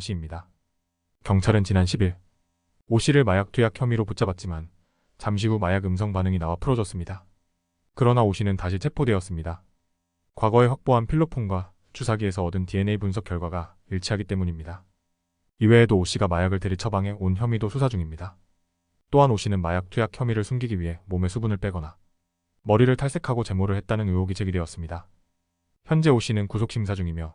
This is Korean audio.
씨입니다. 경찰은 지난 10일 오 씨를 마약 투약 혐의로 붙잡았지만 잠시 후 마약 음성 반응이 나와 풀어졌습니다. 그러나 오 씨는 다시 체포되었습니다. 과거에 확보한 필로폰과 주사기에서 얻은 DNA 분석 결과가 일치하기 때문입니다. 이외에도 오 씨가 마약을 대리 처방해 온 혐의도 수사 중입니다. 또한 오 씨는 마약 투약 혐의를 숨기기 위해 몸에 수분을 빼거나 머리를 탈색하고 제모를 했다는 의혹이 제기되었습니다. 현재 오 씨는 구속 심사 중이며